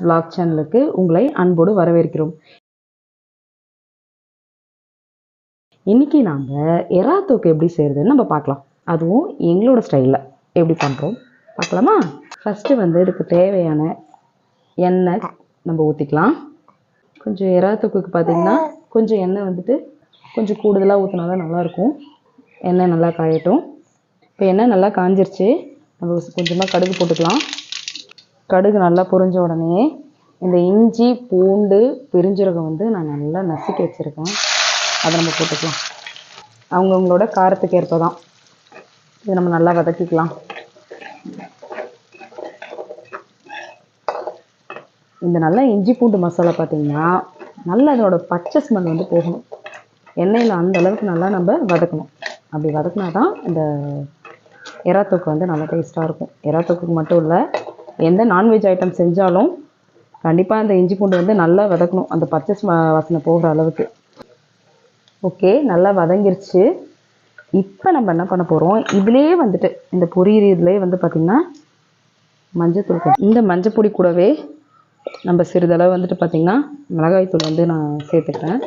vlog சேனலுக்கு உங்களை அன்போடு வரவேற்கிறோம். இன்னைக்கு நாம் எறா தூக்கு எப்படி செய்கிறதுன்னு நம்ம பார்க்கலாம். அதுவும் எங்களோட ஸ்டைலில் எப்படி பண்ணுறோம் பார்க்கலாமா? ஃபஸ்ட்டு வந்து இதுக்கு தேவையான எண்ணெய் நம்ம ஊற்றிக்கலாம் கொஞ்சம் எறா தூக்குக்கு பார்த்தீங்கன்னா கொஞ்சம் எண்ணெய் வந்துட்டு கொஞ்சம் கூடுதலாக ஊற்றினா தான் நல்லாயிருக்கும். எண்ணெய் நல்லா காயட்டும். இப்போ எண்ணெய் நல்லா காஞ்சிருச்சு. நம்ம கொஞ்சமாக கடுகு போட்டுக்கலாம். கடுகு நல்லா பொரிஞ்ச உடனே இந்த இஞ்சி பூண்டு பெருஞ்சீரகம் வந்து நான் நல்லா நசுக்கி வச்சுருக்கேன். அதை நம்ம போட்டுக்கலாம். அவங்கவுங்களோட காரத்துக்கு ஏற்ப தான் இதை நம்ம நல்லா வதக்கிக்கலாம். இந்த நல்லா இஞ்சி பூண்டு மசாலா பார்த்திங்கன்னா நல்லா அதோட பச்சை ஸ்மெல் வந்து போகணும். எண்ணெயில் அந்த அளவுக்கு நல்லா நம்ம வதக்கணும். அப்படி வதக்கினா தான் இந்த எறாத்தூக்கு வந்து நல்லா டேஸ்ட்டாக இருக்கும். எறாத்தூக்கு மட்டும் இல்லை எந்த நான்வெஜ் ஐட்டம் செஞ்சாலும் கண்டிப்பாக அந்த இஞ்சி பூண்டு வந்து நல்லா வதக்கணும். அந்த பச்சை வாசனை போகிற அளவுக்கு. ஓகே நல்லா வதங்கிருச்சு. இப்போ நம்ம என்ன பண்ண போகிறோம் இதுலேயே வந்துட்டு இந்த பொரியறதுலேயே வந்து பார்த்திங்கன்னா மஞ்சத்தூள் இந்த மஞ்சள் பொடி கூடவே நம்ம சிறிதளவு வந்துட்டு பார்த்திங்கன்னா மிளகாய்த்தூள் வந்து நான் சேர்த்துக்கிறேன்.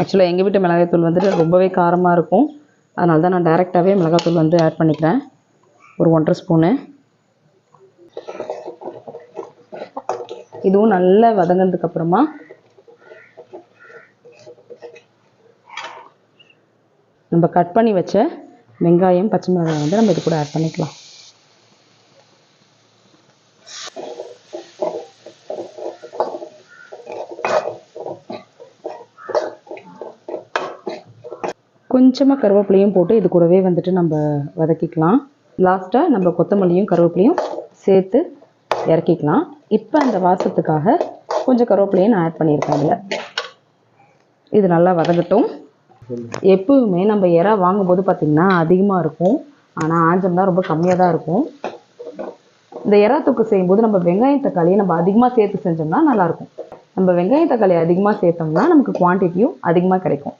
ஆக்சுவலாக எங்கள் வீட்டு மிளகாய்த்தூள் வந்துட்டு ரொம்பவே காரமாக இருக்கும். அதனால தான் நான் டைரெக்டாகவே மிளகாய்த்தூள் வந்து ஆட் பண்ணிக்கிறேன். ஒரு ஒன்றரை ஸ்பூனு இதுவும் நல்லா வதங்கினதுக்கு அப்புறமா நம்ம கட் பண்ணி வச்ச வெங்காயம் பச்சை மிளகாய் வந்து நம்ம இது கூட ஆட் பண்ணிக்கலாம். கொஞ்சமாக கருவேப்பிலையும் போட்டு இது கூடவே வந்துட்டு நம்ம வதக்கிக்கலாம். லாஸ்ட்டாக நம்ம கொத்தமல்லியும் கருவேப்பிலையும் சேர்த்து இறக்கிக்கலாம். இப்போ அந்த வாசத்துக்காக கொஞ்சம் கருவேப்பிலையும் நான் ஆட் பண்ணியிருக்கேன் அதில். இது நல்லா வதங்கட்டும். எப்பவுமே நம்ம இறா வாங்கும்போது பார்த்திங்கன்னா அதிகமாக இருக்கும். ஆனால் ஆஞ்சம்னா ரொம்ப கம்மியாக தான் இருக்கும். இந்த இறா தொக்கு செய்யும்போது நம்ம வெங்காயம் தக்காளியை நம்ம அதிகமாக சேர்த்து செஞ்சோம்னா நல்லாயிருக்கும் நம்ம வெங்காய தக்காளி அதிகமாக சேர்த்தோம்னா நமக்கு குவான்டிட்டியும் அதிகமாக கிடைக்கும்.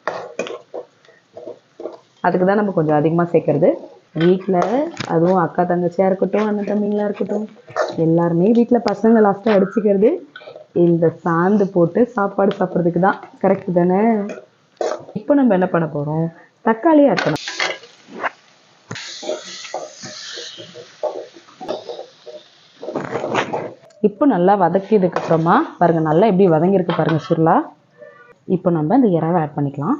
அதுக்கு தான் நம்ம கொஞ்சம் அதிகமாக சேர்க்கறது. வீட்டில் அதுவும் அக்கா தங்கச்சியாக இருக்கட்டும் அண்ணன் தம்பிங்களா இருக்கட்டும் எல்லாருமே வீட்டில் பசங்க லாஸ்ட்டாக அடிச்சுக்கிறது இந்த சாந்து போட்டு சாப்பாடு சாப்பிட்றதுக்கு தான். கரெக்ட் தானே? இப்போ நம்ம என்ன பண்ண போகிறோம் தக்காளி ஆட் இப்போ நல்லா வதக்கியதுக்கு அப்புறமா பாருங்க நல்லா எப்படி வதங்கியிருக்கு பாருங்க சுருளா. இப்போ நம்ம இந்த இறாவை ஆட் பண்ணிக்கலாம்.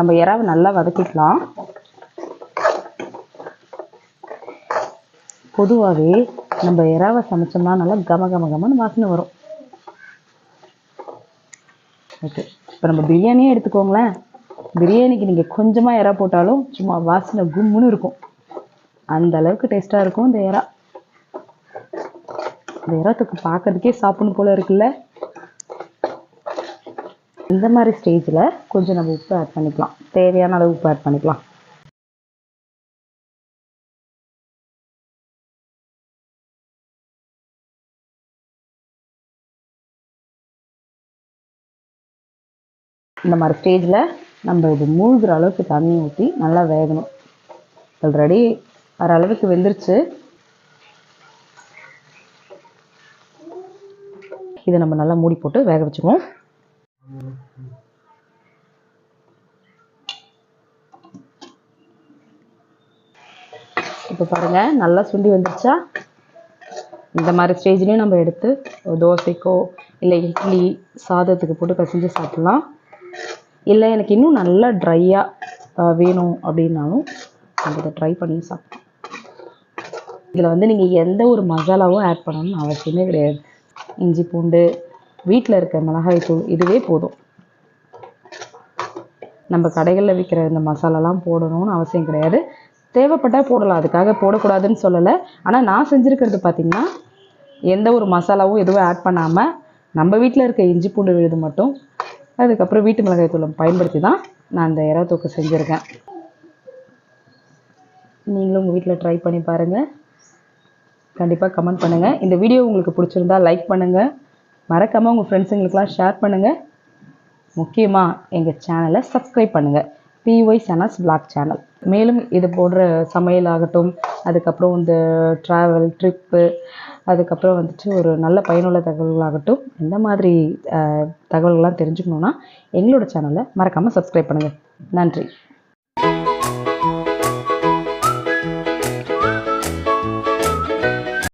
நம்ம இறாவை நல்லா வதக்கிக்கலாம். பொதுவாகவே நம்ம இறாவை சமைச்சோம்னா நல்லா கம கம கமன்னு வாசனை வரும். ஓகே இப்போ நம்ம பிரியாணியே எடுத்துக்கோங்களேன். பிரியாணிக்கு நீங்கள் கொஞ்சமாக இறா போட்டாலும் சும்மா வாசனை கும்முன்னு இருக்கும். அந்த அளவுக்கு டேஸ்ட்டாக இருக்கும் இந்த இறா இந்த இறாத்துக்கு பார்க்கறதுக்கே சாப்பிடணும் போல இருக்குல்ல? இந்த மாதிரி ஸ்டேஜில் கொஞ்சம் நம்ம உப்பு ஆட் பண்ணிக்கலாம். தேவையான அளவு உப்பு ஆட் பண்ணிக்கலாம். இந்த மாதிரி ஸ்டேஜில் நம்ம இது மூழ்கிற அளவுக்கு தண்ணி ஊற்றி நல்லா வேகணும். ஆல்ரெடி வர அளவுக்கு வெந்துருச்சு. இதை நம்ம நல்லா மூடி போட்டு வேக வச்சுக்குவோம். இப்போ பாருங்கள் நல்லா சுண்டி வந்துருச்சா? இந்த மாதிரி ஸ்டேஜ்லேயும் நம்ம எடுத்து தோசைக்கோ இல்லை இட்லி சாதத்துக்கு போட்டு பிசைஞ்சு சாப்பிட்லாம். இல்லை எனக்கு இன்னும் நல்லா ட்ரையாக வேணும் அப்படின்னாலும் நம்ம இதை ட்ரை பண்ணி சாப்பிடலாம். இதில் வந்து நீங்கள் எந்த ஒரு மசாலாவும் ஆட் பண்ணணும்னு அவசியமே கிடையாது. இஞ்சி பூண்டு வீட்டில் இருக்க மிளகாய் தூள் இதுவே போதும். நம்ம கடைகளில் விற்கிற இந்த மசாலாலாம் போடணும்னு அவசியம் கிடையாது. தேவைப்பட்டால் போடலாம். அதுக்காக போடக்கூடாதுன்னு சொல்லலை. ஆனால் நான் செஞ்சுருக்கிறது பார்த்திங்கன்னா எந்த ஒரு மசாலாவும் எதுவும் ஆட் பண்ணாமல் நம்ம வீட்டில் இருக்க இஞ்சி பூண்டு விழுது மட்டும் அதுக்கப்புறம் வீட்டு மிளகாய் தூளை பயன்படுத்தி தான் நான் இந்த இறா தொக்கு செஞ்சுருக்கேன். நீங்களும் உங்கள் வீட்டில் ட்ரை பண்ணி பாருங்கள் கண்டிப்பாக கமெண்ட் பண்ணுங்கள் இந்த வீடியோ உங்களுக்கு பிடிச்சிருந்தா லைக் பண்ணுங்கள் மறக்காமல் உங்கள் ஃப்ரெண்ட்ஸுங்களுக்கெலாம் ஷேர் பண்ணுங்கள் முக்கியமாக எங்கள் சேனலை சப்ஸ்கிரைப் பண்ணுங்கள் பிஒய் சனாஸ் பிளாக் சேனல் மேலும் இது போன்ற சமையல் ஆகட்டும் அதுக்கப்புறம் இந்த ட்ராவல் ட்ரிப்பு அதுக்கப்புறம் வந்துட்டு ஒரு நல்ல பயனுள்ள தகவல்களாகட்டும் எந்த மாதிரி தகவல்கள்லாம் தெரிஞ்சுக்கணுன்னா எங்களோட சேனலை மறக்காமல் சப்ஸ்கிரைப் பண்ணுங்கள் நன்றி.